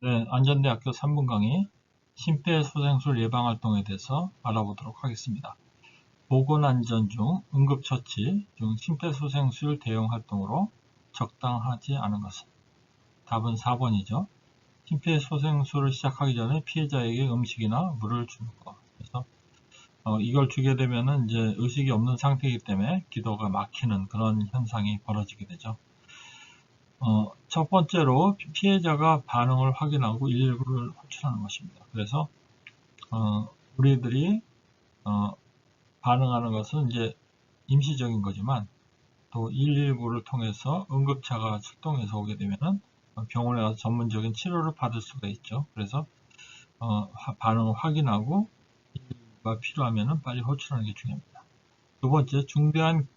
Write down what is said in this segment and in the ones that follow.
네, 안전대학교 3분 강의 심폐소생술 예방활동에 대해서 알아보도록 하겠습니다. 보건안전 중 응급처치 중 심폐소생술 대응활동으로 적당하지 않은 것은 답은 4번이죠. 심폐소생술을 시작하기 전에 피해자에게 음식이나 물을 주는 것. 그래서 어, 이걸 주게 되면 이제 의식이 없는 상태이기 때문에 기도가 막히는 그런 현상이 벌어지게 되죠. 어, 첫 번째로 피해자가 반응을 확인하고 119를 호출하는 것입니다. 그래서 어, 우리들이 어, 반응하는 것은 이제 임시적인 거지만 또 119를 통해서 응급차가 출동해서 오게 되면은 병원에 가서 전문적인 치료를 받을 수가 있죠. 그래서 어, 반응을 확인하고 119가 필요하면 빨리 호출하는 게 중요합니다. 두 번째, 중대한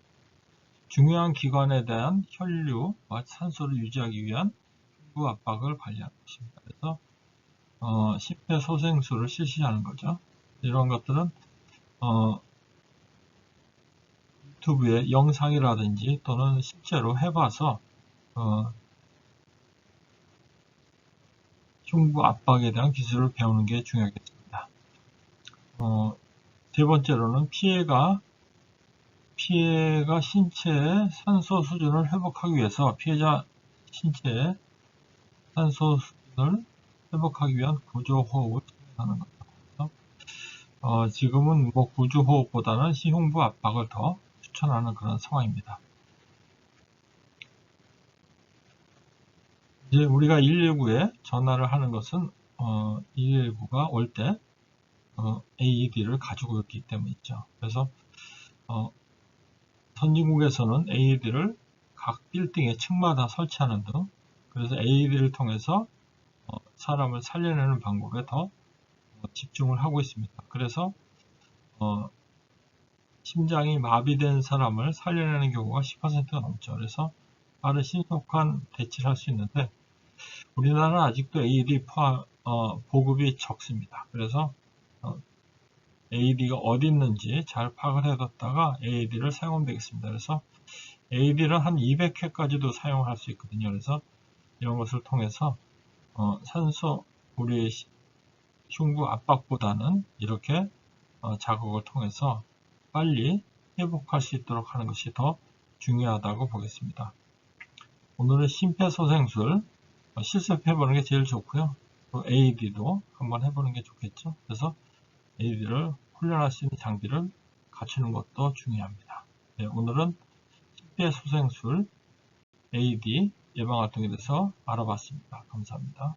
중요한 기관에 대한 혈류와 산소를 유지하기 위한 흉부 압박을 관리하는 것입니다. 그래서 어, 심폐소생술을 실시하는 거죠. 이런 것들은 어, 유튜브에 영상이라든지 또는 실제로 해봐서 어, 흉부 압박에 대한 기술을 배우는 게 중요하겠습니다. 어, 세 번째로는 피해가 피해가 신체의 산소 수준을 회복하기 위해서 피해자 신체의 산소 수준을 회복하기 위한 구조호흡을 하는 겁니다. 어, 지금은 뭐 구조호흡보다는 시흉부 압박을 더 추천하는 그런 상황입니다. 이제 우리가 119에 전화를 하는 것은 어, 119가 올때 어, AED를 가지고 있기 때문이죠. 그래서 어, 선진국에서는 AED를 각 빌딩의 층마다 설치하는 등 그래서 AED를 통해서 어, 사람을 살려내는 방법에 더 어, 집중을 하고 있습니다. 그래서 어, 심장이 마비된 사람을 살려내는 경우가 10%가 넘죠. 그래서 빠른 신속한 대치를 할 수 있는데 우리나라는 아직도 AED 포함, 어, 보급이 적습니다. 그래서 AD가 어디 있는지 잘 파악을 해뒀다가 AD를 사용하면 되겠습니다. 그래서 AD는 한 200회까지도 사용할 수 있거든요. 그래서 이런 것을 통해서 어, 산소 우리 흉부 압박보다는 이렇게 어, 자극을 통해서 빨리 회복할 수 있도록 하는 것이 더 중요하다고 보겠습니다. 오늘은 심폐소생술 어, 실습해보는 게 제일 좋고요. 또 AED도 한번 해보는 게 좋겠죠. 그래서 AED를 훈련할 수 있는 장비를 갖추는 것도 중요합니다. 네, 오늘은 심폐소생술 AD 예방활동에 대해서 알아봤습니다. 감사합니다.